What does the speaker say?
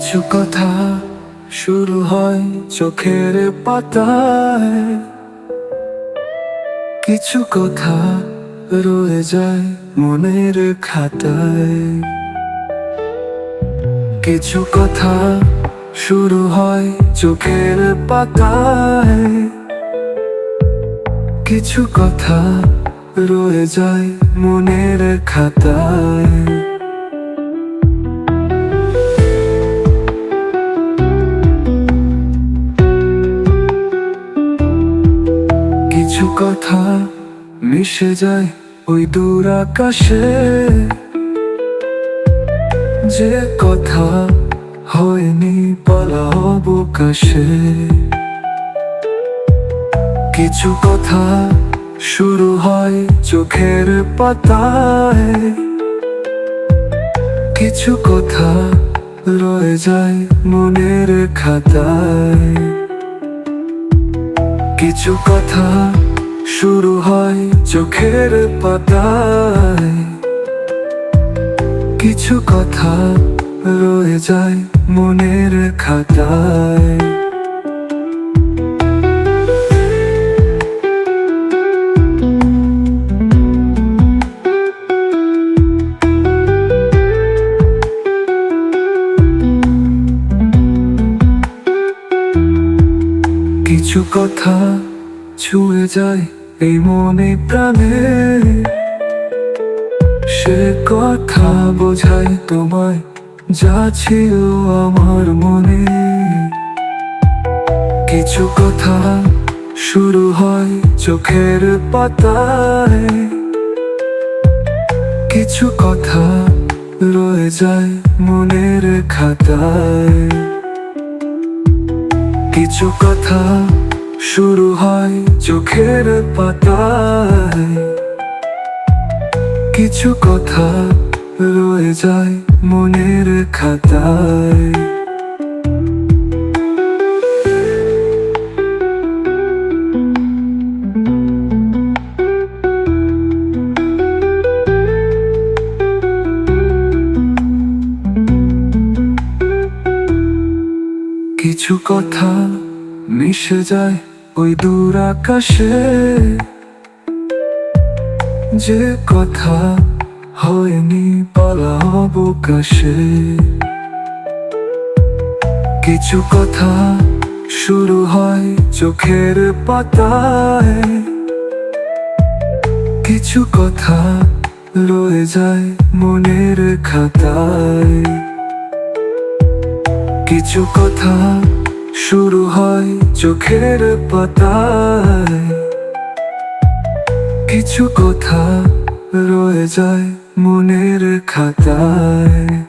কিছু কথা শুরু হয় চোখের পাতায়। কিছু কথা রয়ে যায় মনের খাতায়। কিছু কথা শুরু হয় চোখের পাতায়। কিছু কথা রয়ে যায় মনের খাতায়। কিছু কথা মিশে যায় ওই দূর আকাশে। যে কথা হয়নি বলা অবকাশে। কিছু কথা শুরু হয় চোখের পাতায়। কিছু কথা রয়ে যায় মনের খাতায়। কিছু কথা শুরু হয় চোখের পাতায়। কিছু কথা রয়ে যায় মনের খাতায়। কিছু কথা ছুঁয়ে যায় এই মনে প্রাণে সে কথা বোঝায় তোমায়, যা ছিল আমার মনে। কিছু কথা শুরু হয় চোখের পাতায়। কিছু কথা রয়ে যায় মনের খাতায়। কিছু কথা শুরু হয় চোখের পাতায়। কিছু কথা রয়ে যায় মনের খাতায়। কিছু কথা মিশে যায় ওই দূর আকাশে যে কথা হয়নি বলা অবকাশে। কিছু কথা শুরু হয় চোখের পাতায়। কিছু কথা রয়ে যায় মনের খাতায়। কিছু কথা শুরু হয় চোখের পাতায়। কিছু কথা রয়ে যায় মনের খাতায়।